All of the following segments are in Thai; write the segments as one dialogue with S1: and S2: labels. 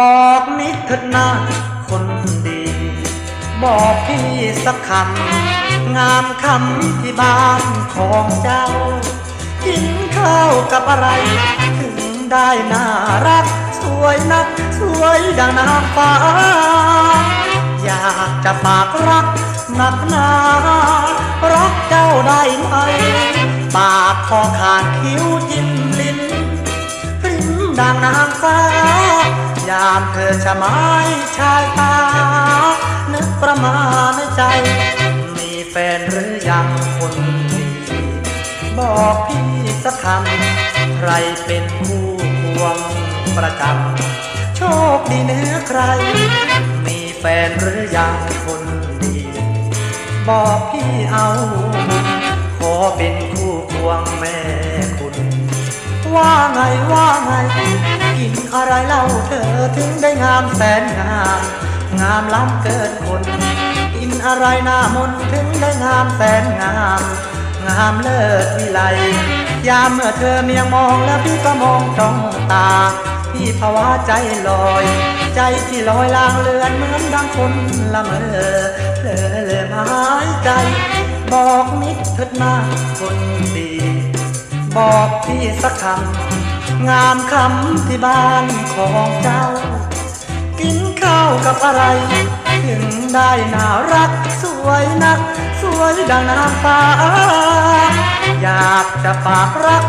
S1: บอกนิดเถิดนะคนดี บอกพี่สักคำงามคำที่บ้านของเจ้า กินข้าวกับอะไร ถึงได้น่ารัก สวยนัก สวยดังนางฟ้า อยากจะฝากรักหนักหนารักเจ้าได้ไหม ปากคอขาดคิ้วจิ้มลิ้นริ้มดังนางฟ้าามเธอชะไม้ชายตา นึกประมาณในใจ มีแฟนหรือยังคนดีบอกพี่สักคำใครเป็นคู่ควงประจำโชคดีเหนือใคร มีแฟนหรือยังคนดี บอกพี่เอา ขอเป็นคู่ควงแม่ ว่าไงว่าไง กินอะไรเล่าเธอถึงได้งามแสนงาม งามล้ำเกินคน กินอะไรหน้ามนถึงได้งามแสนงาม งามเลิศวิไลยามเมื่อเธอเมียงมองแล้วพี่ก็มองจ้องตา พี่ภาวะใจลอย ใจที่ลอยลางเลือนเหมือนดังคนละเมอเพลอเลยหายใจ บอกนิดเถิดหน้าคนดี บอกพี่สักคำงามคำที่บ้านของเจ้า กินข้าวกับอะไร ถึงได้น่ารัก สวยนัก สวยดังนางฟ้า อยากจะฝากรัก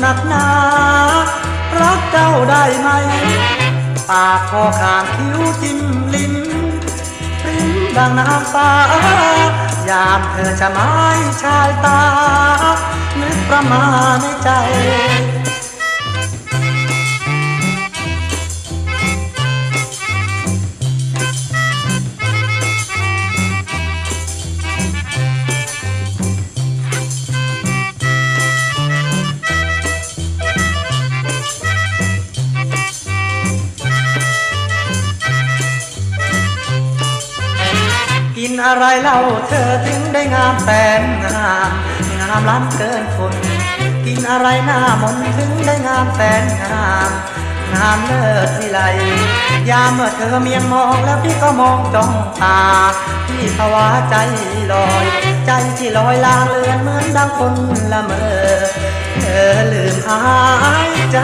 S1: หนักหนารักเจ้าได้ไหม ปากคอขางคิ้วจิ้มลิ้น ดังน้ำฟ้ายามเธอจะไม้ชายตา นึกประมาณในใจ อะไรเล่าเธอถึงได้งามแสนงามงามล้ำเกินคน กินอะไรหน้ามนถึงได้งามแสนงามงามเลิศวิไลยามเมื่อเธอเมียงมองแล้วพี่ก็มองจ้องตาพี่ภาวะใจลอย ใจที่ลอยลางเลือนเหมือนดังคนละเมอเธอลืมหายใจ